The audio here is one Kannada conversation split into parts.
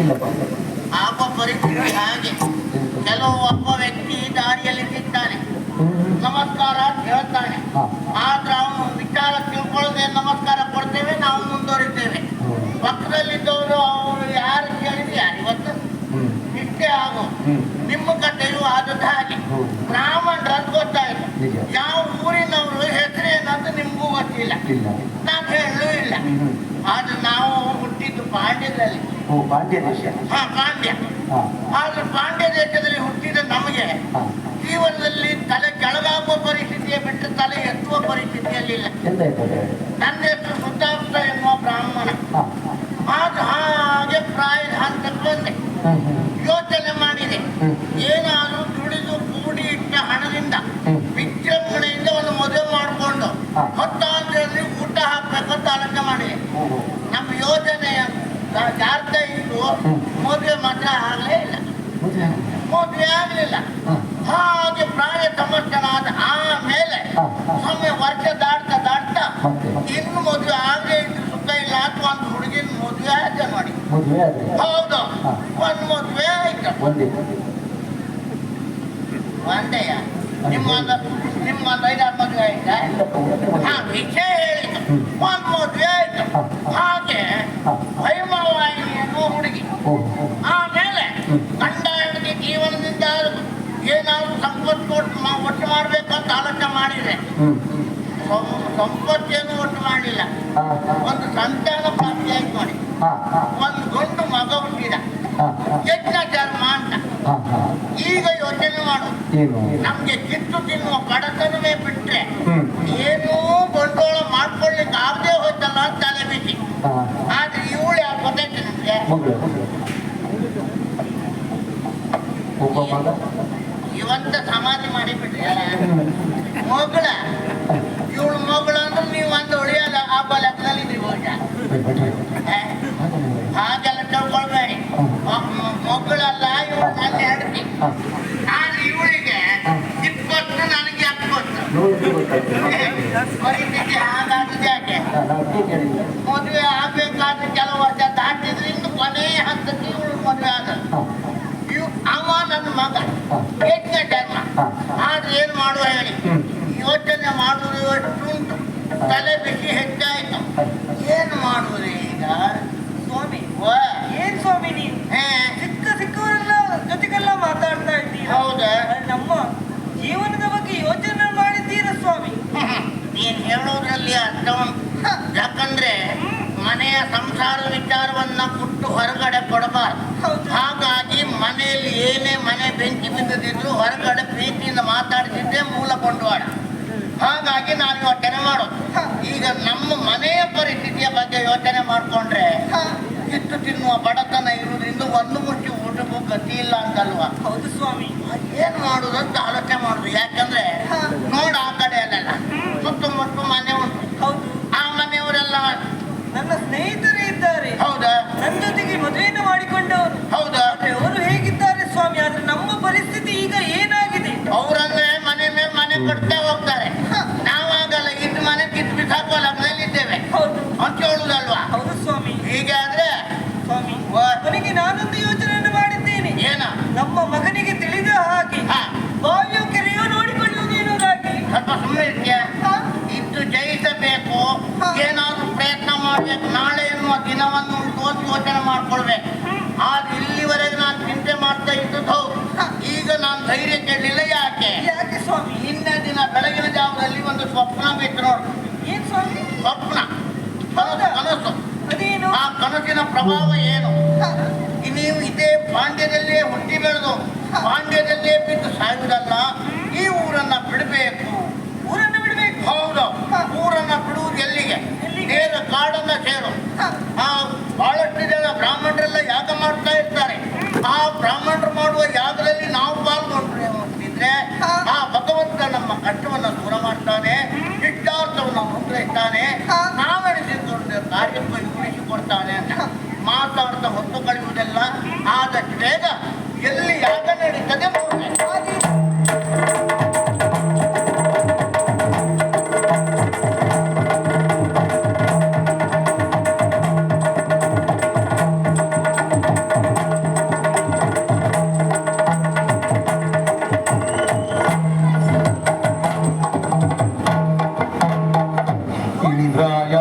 ಆಗುವ ಪರಿಸ್ಥಿತಿ ಹಾಗೆ. ಕೆಲವು ಒಬ್ಬ ವ್ಯಕ್ತಿ ದಾರಿಯಲ್ಲಿ ನಿಂತಾನೆ ನಮಸ್ಕಾರ ಅಂತ ಹೇಳ್ತಾನೆ. ಆದ್ರೆ ಅವನು ವಿಚಾರ ತಿಳ್ಕೊಳ್ಳದೆ ನಮಸ್ಕಾರ ಕೊಡ್ತೇವೆ ನಾವು ಮುಂದುವರಿತೇವೆ. ಪಕ್ಕದಲ್ಲಿದ್ದವರು ಅವರು ಯಾರು ಕೇಳಿದ್ರೆ ಯಾರು? ಇವತ್ತು. ಇಷ್ಟೇ ಆಗು. ನಿಮ್ಮ ಕಥೆಯು ಆದದ್ದು ಹಾಗೆ. ಬ್ರಾಹ್ಮಣರು ನಿಜ. ಯಾವ ಊರಿನವರು ಹೆಸರೇನಂತ ನಿಮ್ಗೂ ಗೊತ್ತಿಲ್ಲ. ನಾನು ಹೇಳಲೂ ಇಲ್ಲ. ಆದ್ರೆ ನಾವು ಹುಟ್ಟಿದ್ದು ಪಾಂಡ್ಯದಲ್ಲಿ. ಪಾಂಡ್ಯ ದೇಶ ಹಾ ಪಾಂಡ್ಯ. ಆದ್ರೆ ಪಾಂಡ್ಯ ದೇಶದಲ್ಲಿ ಹುಟ್ಟಿದ ನಮಗೆ ಜೀವನದಲ್ಲಿ ತಲೆ ಕೆಳಗಾಗುವ ಪರಿಸ್ಥಿತಿಯ ಬಿಟ್ಟು ತಲೆ ಎತ್ತುವ ಪರಿಸ್ಥಿತಿಯಲ್ಲಿ ಇಲ್ಲ ನನ್ನ ಹೆಸರು ಸುದ್ದಾಪ್ತ ಎನ್ನುವ ಬ್ರಾಹ್ಮಣ ಹಾ ಆಗ ಹಾಗೆ ಪ್ರಾಯ ಹಂತಕ್ಕೆ ಬಂದೆ ಹ್ಮ್ ಹ್ಮ್ ಯೋಚನೆ ಮಾಡಿದೆ ಹ್ಮ್. ಏನಾದ್ರೂ ದುಡಿದು ಕೂಡಿ ಇಟ್ಟ ಹಣದಿಂದ ಹ್ಮ್. ವಿಜೃಂಭಣೆಯಿಂದ ಒಂದು ಮದುವೆ ಮಾಡಿಕೊಂಡು ಹಾ. ಹೊತ್ತಾಂತರಲ್ಲಿ ಊಟ ಹಾಕ್ಬೇಕಂತ ಆಲೋಚನೆ ಮಾಡಿದೆ ಓ ಓ. ನಮ್ಮ ಯೋಜನೆಯ ಜಾರ್ಥ ಇದ್ದು ಹ್ಮ್. ಮದುವೆ ಮಾತ್ರ ಆಗಲೇ ಇಲ್ಲ ಮದುವೆ ಆಗಿದೆ. ಮದುವೆ ಆಗಲಿಲ್ಲ ಹಾ. ಹಾಗೆ ಪ್ರಾಯ ಸಮರ್ಥನಾದ ಆಮೇಲೆ ಹಾ, ಹಾ. ಒಮ್ಮೆ ವರ್ಷ ದಾಟ್ತಾ ದಾಟ್ತಾ ಮತ್ತೆ ಇನ್ನು ಮದುವೆ ಆಗದೆ ಇದ್ದು ಸುಖ ಇಲ್ಲ ಅಥವಾ ಒಂದು ಹುಡುಗಿನ ಮದುವೆ ಆಯ್ತು ನೋಡಿ ಮದುವೆ ಆದ್ರೆ. ಹೌದು. ಒಂದು ಮದುವೆ ಆಯ್ತು. ಒಂದೇ. ಒಂದೇಯ ನಿಮ್ಮೊಂದು ನಿಮ್ಮೊಂದು ಐದಾರು ಮದುವೆ ಆಯ್ತಾ? ಹಾ. ವಿಷಯ ಹೇಳಿದ್ದು ಒಂದ್ ಮದುವೆ ಆಯ್ತು. ಹಾಗೆ ಹಾ. ಎನ್ನುವ ಹುಡುಗಿ. ಆಮೇಲೆ. ಗಂಡ ಹೆಂಡತಿ ಜೀವನದಿಂದ ಏನಾದ್ರು ಸಂಪತ್ತು ಒಟ್ಟು ಮಾ- ಒಟ್ಟು ಮಾಡ್ಬೇಕಂತ ಆಲೋಚನೆ ಮಾಡಿದ್ರೆ. ಸಂಪತ್ತೇನು ಒಟ್ಟು ಮಾಡಲಿಲ್ಲ ಒಂದು ಸಂತಾನ ಪ್ರಾಪ್ತಿ ಆಯ್ತು ನೋಡಿ. ಒಂದು ಗಂಡು ಮಗ ಹುಟ್ಟಿದ ಹಾ ಹಾ ಯಜ್ಞ ಧರ್ಮ ಅಂತ. ಈಗ ಯೋಚನೆ ಮಾಡು. ನಮ್ಗೆ ಕಿತ್ತು ತಿನ್ನುವ ಬಡತನವೇ ಬಿಟ್ರೆ ಏನೂ ಬಂಡವಾಳ ಮಾಡ್ಕೊಳ್ಳಿಕ್ಕೆ ಆಗದೆ ಹೋಯ್ತಲ್ಲ ಅಂತ ತಲೆ ಬಿಸಿ. ಆದ್ರೆ ಇವಳು ಯಾಕೆ ಗೊತ್ತೈತೆ ನಿಮ್ಗೆ ಇವಂತ ಸಮಾಧಿ ಮಾಡಿಬಿಟ್ರಿ. ಮಗಳ. ಇವಳು ಮಗಳ ಅಂದ್ರೆ ನೀವು ಒಂದು ಉಳಿಯಲ್ಲ ಆ ಲೆಕ್ಕದಲ್ಲಿ ನೀವು ಹೋಗ ಬಿಟ್ರೆ. ಏ, ಹಾಗೆಲ್ಲ ತಿಳ್ಕೊಳ್ಬೇಡಿ ಮ- ಮ- ಮಗಳಲ್ಲ ಇವಳು ನನ್ನ ಹೆಂಡತಿ ಹಾ. ಆದ್ರೆ ಇವಳಿಗೆ ಇಪ್ಪತ್ತು ನನಗೆ ಎಪ್ಪತ್ತು ನೋಡಿ ಗೊತ್ತಾಯ್ತು. ಪರಿಸ್ಥಿತಿ ಹಾಗಾಗಿದೆ ಯಾಕೆ ಹಾ, ನಾವು ಅದೇ ಕೇಳಿದ್ದು. ಮದುವೆ ಆಗ್ಬೇಕಾದ್ರೆ ಕೆಲವು ವರ್ಷ ದಾಟಿದ್ರಿಂದ ಕೊನೆಯ ಹಂತಕ್ಕೆ ಇವಳು ಮದುವೆ ಆದ ಹಾ, ಇವ್ ಅವ ನನ್ನ ಮಗ ಹಾ. ಯಜ್ಞ ಧರ್ಮ ಹಾ. ಆದ್ರೆ ಏನ್ ಮಾಡುವ ಹೇಳಿ ಹ್ಮ್. ಯೋಚನೆ ಮಾಡುವುದು ಎಷ್ಟುಂಟು ತಲೆ ಬಿಸಿ ಹೆಚ್ಚಾಯ್ತು ಏನ್ ಮಾಡುವುದು ಈಗ ಸ್ವಾಮಿ ವಾ, ಏನ್ ಸ್ವಾಮಿ ನೀವು ಹೇ, ಸಿಕ್ಕ ಸಿಕ್ಕವರೆಲ್ಲ ಜೊತೆಗೆಲ್ಲ ಮಾತಾಡ್ತಾ ಇದ್ದೀರಾ ಹೌದಾ ಆದ್ರೆ ನಮ್ಮ ಜೀವನದ ಬಗ್ಗೆ ಯೋಚನೆ ಮಾಡಿದ್ದೀರಾ ಸ್ವಾಮಿ ನೀನ್ ಹೇಳೋದ್ರಲ್ಲಿ ಅರ್ಥ ಉಂಟು. ಯಾಕಂದ್ರೆ ಮನೆಯ ಸಂಸಾರ ವಿಚಾರವನ್ನ ಕೊಟ್ಟು ಹೊರಗಡೆ ಕೊಡಬಾರ್ದು. ಹಾಗಾಗಿ ಮನೆಯಲ್ಲಿ ಏನೇ ಮನೆ ಬೆಂಕಿ ಬಿದ್ದದಿದ್ರು ಹೊರಗಡೆ ಪ್ರೀತಿಯಿಂದ ಮಾತಾಡ್ತಿದ್ದೆ ಮೂಲ ಕೊಂಡವಾಡ ಹಾಗಾಗಿ ನಾನು ಯೋಚನೆ ಮಾಡೋದು. ಈಗ ನಮ್ಮ ಮನೆಯ ಪರಿಸ್ಥಿತಿಯ ಬಗ್ಗೆ ಯೋಚನೆ ಮಾಡ್ಕೊಂಡ್ರೆ ಕಿತ್ತು ತಿನ್ನುವ ಬಡತನ ಇರುವುದರಿಂದ ಒಂದು ಮುಚ್ಚಿ ಊಟಕ್ಕೂ ಗತಿ ಇಲ್ಲ ಅಂತಲ್ವಾ? ಹೌದು ಸ್ವಾಮಿ. ಏನ್ ಮಾಡುದು ಅಂತ ಆಲೋಚನೆ ಮಾಡುದು. ಯಾಕಂದ್ರೆ ನೋಡ ಆ ಕಡೆ ಅಲ್ಲೆಲ್ಲ ಸುತ್ತಮುತ್ತ ಮನೆ ಉಂಟು ಹೌದು ಆ ಮನೆಯವರೆಲ್ಲ ನನ್ನ ಸ್ನೇಹಿತರೇ ಇದ್ದಾರೆ ಹೌದಾ ನನ್ನ ಜೊತೆಗೆ ಮದುವೆಯನ್ನು ಮಾಡಿಕೊಂಡವರು. ಹೌದಾ? ಅವರು ಹೇಗಿದ್ದಾರೆ ಸ್ವಾಮಿ ಆದ್ರೆ ನಮ್ಮ ಪರಿಸ್ಥಿತಿ ಈಗ ಏನಾಗಿದೆ? ಅವ್ರಂದ್ರೆ ಮನೆ ಮೇಲೆ ಮನೆ ಕಟ್ತಾ ಹೋಗ್ತಾರೆ ನಾವಾಗಲ್ಲ ಇದ್ದು ಮನೆ ಕಿತ್ತು ಬಿಸಾಕುವ ಲಗ್ನಲ್ಲಿ ಇದ್ದೇವೆ ಹೌದು ಅಂತ ಹೇಳುದಲ್ವಾ ಹೌದು ಸ್ವಾಮಿ ಹೀಗೆ ಆದ್ರೆ ಸ್ವಾಮಿ ವಾ. ಅವನಿಗೆ ನಾನೊಂದು ಯೋಚನೆಯನ್ನು ಮಾಡಿದ್ದೇನೆ ಏನ ನಮ್ಮ ಮಗನಿಗೆ ತಿಳಿದ ಹಾಗೆ ಹಾ. ಬಾವಿಯೋ ಕೆರೆಯೋ ನೋಡಿಕೊಳ್ಳುವುದೇನೋದಾಗಿ ಸ್ವಲ್ಪ ಸುಮ್ಮನೆ ಇರ್ತೀಯ ಹಾ? ಇದ್ದು ಜಯಿಸಬೇಕು ಹಾ. ಏನಾದ್ರೂ ಪ್ರಯತ್ನ ಮಾಡ್ಬೇಕು ನಾಳೆ ಎನ್ನುವ ದಿನವನ್ನು ಉಂಟು ಅಂತ ಯೋಚನೆ ಮಾಡ್ಕೊಳ್ಬೇಕು ಆದ್ರೆ ಇಲ್ಲಿವರೆಗೆ ನಾನು ಚಿಂತೆ ಮಾಡ್ತಾ ಇದ್ದದ್ದು ಹೌದು ಈಗ ನಾನು ಧೈರ್ಯ ಕೇಳಲಿಲ್ಲ ಯಾಕೆ ಯಾಕೆ ಸ್ವಾಮಿ ಹಿಂದಿನ ದಿನ ಬೆಳಗಿನ ಜಾವದಲ್ಲಿ ಒಂದು ಸ್ವಪ್ನ ಬಿತ್ತು ನೋಡು ಏನ್ ಸ್ವಾಮಿ ಸ್ವಪ್ನ ಕನಸು ಕನಸು ಅದೇನು ಕನಸಿನ ಪ್ರಭಾವ ಏನು. ನೀವು ಇದೇ ಪಾಂಡ್ಯದಲ್ಲೇ ಹುಟ್ಟಿ ಬೆಳೆದು ಪಾಂಡ್ಯದಲ್ಲೇ ಬಿದ್ದು ಸಾಯುವುದಲ್ಲ ಈ ಊರನ್ನ ಬಿಡಬೇಕು ಊರನ್ನು ಬಿಡಬೇಕು ಹೌದು. ಊರನ್ನ ಬಿಡುವುದು ಎಲ್ಲಿಗೆ? ನೇರ ಕಾಡನ್ನ ಸೇರು. ಆ ಬಹಳಷ್ಟು ಜನ ಬ್ರಾಹ್ಮಣರೆಲ್ಲ ಯಾಗ ಮಾಡ್ತಾ ಇರ್ತಾರೆ ಆ ಬ್ರಾಹ್ಮಣರು ಮಾಡುವ ಯಾಗದಲ್ಲಿ ನಾವು ಪಾಲ್ಗೊಂಡ್ರೆ. ಆ ಭಗವಂತ ನಮ್ಮ ಕಷ್ಟವನ್ನ ದೂರ ಮಾಡ್ತಾನೆ ಇಷ್ಟಾರ್ಥವನ್ನ ಮುಂದುವರಿಸ್ತಾನೆ ಅಂತ ಹೊತ್ತು ಕಳೆಯುವುದಲ್ಲ ಆದ ಬೇಗ ಎಲ್ಲಿ ಯಾಗ ನಡೀತದೆ ಇಂದ್ರಾಯ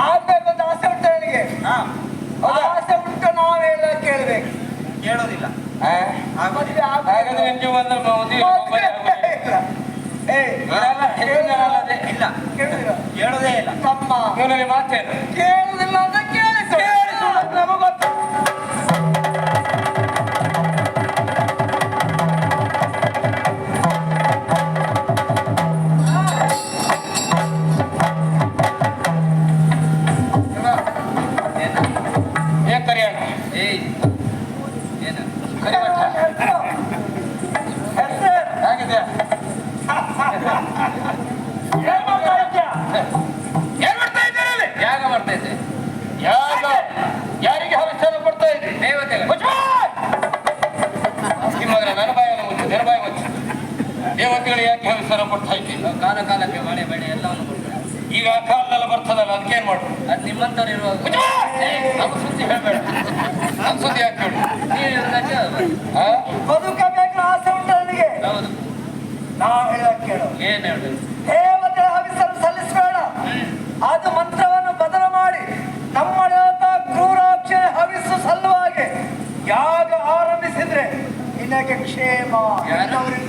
ಆಗ್ಬೇಕಂತ ಆಸೆ ಉಂಟ ನನಗೆ? ಆಸೆ ಉಂಟು ಕೇಳ್ಬೇಕು. ಕೇಳೋದಿಲ್ಲ. ಆ? ಮದುವೆ ಹಾಗಾದ್ರೆ ಮದುವೆ ಮದುವೆ ಇಲ್ಲ. ಏ ಇಲ್ಲ. ಕೇಳುದಿಲ್ಲ. ಕೇಳೋದೇ ಇಲ್ಲ. ತಮ್ಮ. ಇವನಲ್ಲಿ ಮಾತೇನು? ಹವಿಷ್ಯನ ಕೊಡ್ತಾ ಇದ್ದಿಲ್ಲ ಕಾಲ ಕಾಲಕ್ಕೆ ಮಳೆ ಬೆಳೆ ಎಲ್ಲವನ್ನು ಕೊಡ್ತಾರೆ ಈಗ ಆ ಕಾಲದಲ್ಲ ಬರ್ತದಲ್ಲ ಅದಕ್ಕೆ ಏನ್ ಮಾಡು ಅದು ನಿಮ್ಮಂತವ್ರು ಇರುವಾಗ ನಮ್ಮ ಸುದ್ದಿ ಹೇಳ್ಬೇಡ. ನಮ್ಮ ಸುದ್ದಿ ಹೇಳು ಆ? ಬದುಕಬೇಕು ಆಸೆ ಉಂಟು ನನಗೆ. ಹೌದು. ನಾವು ಹೇಳಕ್ ಕೇಳು. ಏನ್ ಹೇಳುದು ದೇವತೆಗಳ ಹವಿಸಲು ಸಲ್ಲಿಸಬೇಡ. ಅದು ಮಂತ್ರವನ್ನು ಬದಲು ಮಾಡಿ. ನಮ್ಮ ಕ್ರೂರಾಕ್ಷ ಹವಿಸು ಸಲ್ಲುವಾಗೆ ಯಾಗ ಆರಂಭಿಸಿದ್ರೆ ನಿನಗೆ ಕ್ಷೇಮ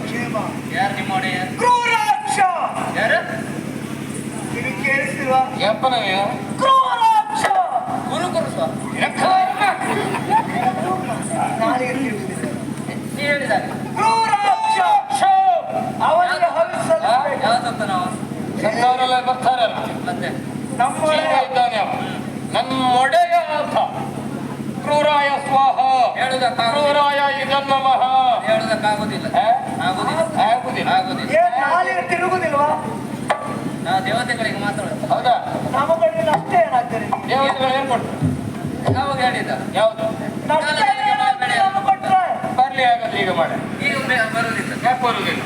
ಕ್ಷೇಮ. ಯಾರು ನಿಮ್ಮ ಒಡೆಯ? ಕ್ರೂರಾಕ್ಷ ಯಾರು? ನಿಮಗೆ ಕೇಳಿಸಿಲ್ವಾ ಯಪ್ಪನ ಕ್ರೂರಾಕ್ಷ ಗುರು ಗುರು ಸರ್ ನಾಲಿಗೆ ಕ್ರೂರಾಕ್ಷ ನಾವು ಸಂಘವರೆಲ್ಲ ಮತ್ತೆ? ನಮ್ಮ ಒಡೆಯ ಇದ್ದಾನೆ ಅವ. ನನ್ನ ಅಂತ ಕ್ರೂರಾಯ ಸ್ವಾಹ. ಹೇಳುದಕ್ಕ ಕ್ರೂರಾಯ ಇದನ್ನ ನಮಃ ಆ? ಆಗುದಿಲ್ಲ. ಆಗುದಿಲ್ಲ. ನಾಲಿಗೆ ತಿರುಗುದಿಲ್ವಾ? ನಾವು ದೇವತೆಗಳಿಗೆ ಮಾತಾಡೋದು ಹೌದಾ? ನಮ್ಮ ಕಡೆಯಲ್ಲಿ ಅಷ್ಟೇ ಏನಾಗ್ತದೆ? ದೇವತೆಗಳು ಏನ್ ಕೊಡ್ತಾರೆ ಯಾವಾಗ ಹೇಳಿದ ಯಾವುದು? ಕೊಟ್ರೆ? ಬರ್ಲಿ ಹಾಗಾದ್ರೆ ಈಗ ಮಾಡಿ. ಈಗ ಬರುವುದಿಲ್ಲ. ಬರುದಿಲ್ಲ ಯಾಕೆ ಬರುವುದಿಲ್ಲ?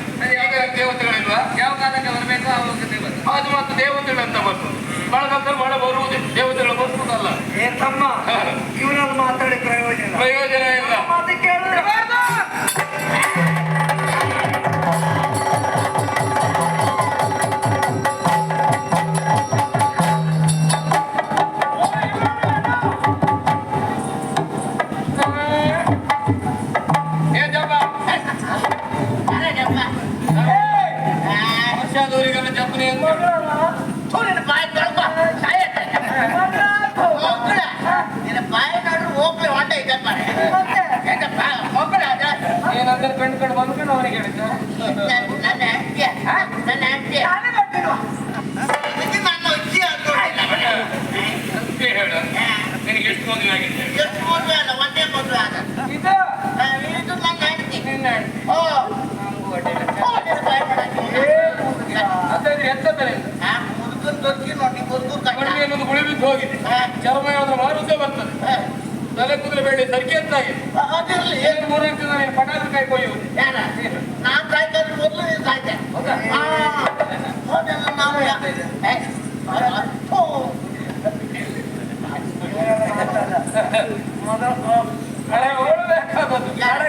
ಈಗ ದೇವತೆಗಳಿಲ್ವಾ? ಯಾವ ಕಾಲಕ್ಕೆ ಬರಬೇಕು ದೇವತೆ ಅದು ಮತ್ತು ದೇವತೆಗಳಂತ ಅಂತ ಬರ್ತದೆ ಬಳಗಂತಲ್ಲಿ ಮಳೆ ಬರುವುದಿಲ್ಲ ದೇವತೆಗಳು ಬರ್ತದಲ್ಲ ಏ ತಮ್ಮ ಇವನಲ್ಲಿ ಮಾತಾಡಿ ಪ್ರಯೋಜನ. ಪ್ರಯೋಜನ ಇಲ್ಲ. ಮಾತು ಕೇಳಿದ್ರೆ ಅಜ್ಜಿ ಅಂದ್ಕೊಂಡಿಲ್ಲ ಮನೆ. ಅಂತ ಹೇಳು ಎಷ್ಟು ಎಷ್ಟು ಒಂದೇ. ಇದು ನನ್ನ ನೋಡಿ, ಅನ್ನೋದು ಗುಳಿ ಹೋಗಿದೆ ಚರ್ಮ ಯಾವ್ದು ಮಾರುದ್ದೇ ಬರ್ತದೆ ತಲೆ ಕುದುರೆ ಬೆಳ್ಳಿ ಸರ್ಕೆ ಅಂತ ಆಗಿದೆ ಅದಿರಲಿ ಏನ್ ಮೂರಕ್ಕೆ ನನಗೆ ಪಟಾಕಿ ಕೈ ಕೊಯ್ಯು ಏನ ನಾನ್ ಸಾಯ್ತಾ ಮೊದಲು ನೀನ್ ಸಾಯ್ತೆ ನಾನು ಮೊದಲು ಯಾರ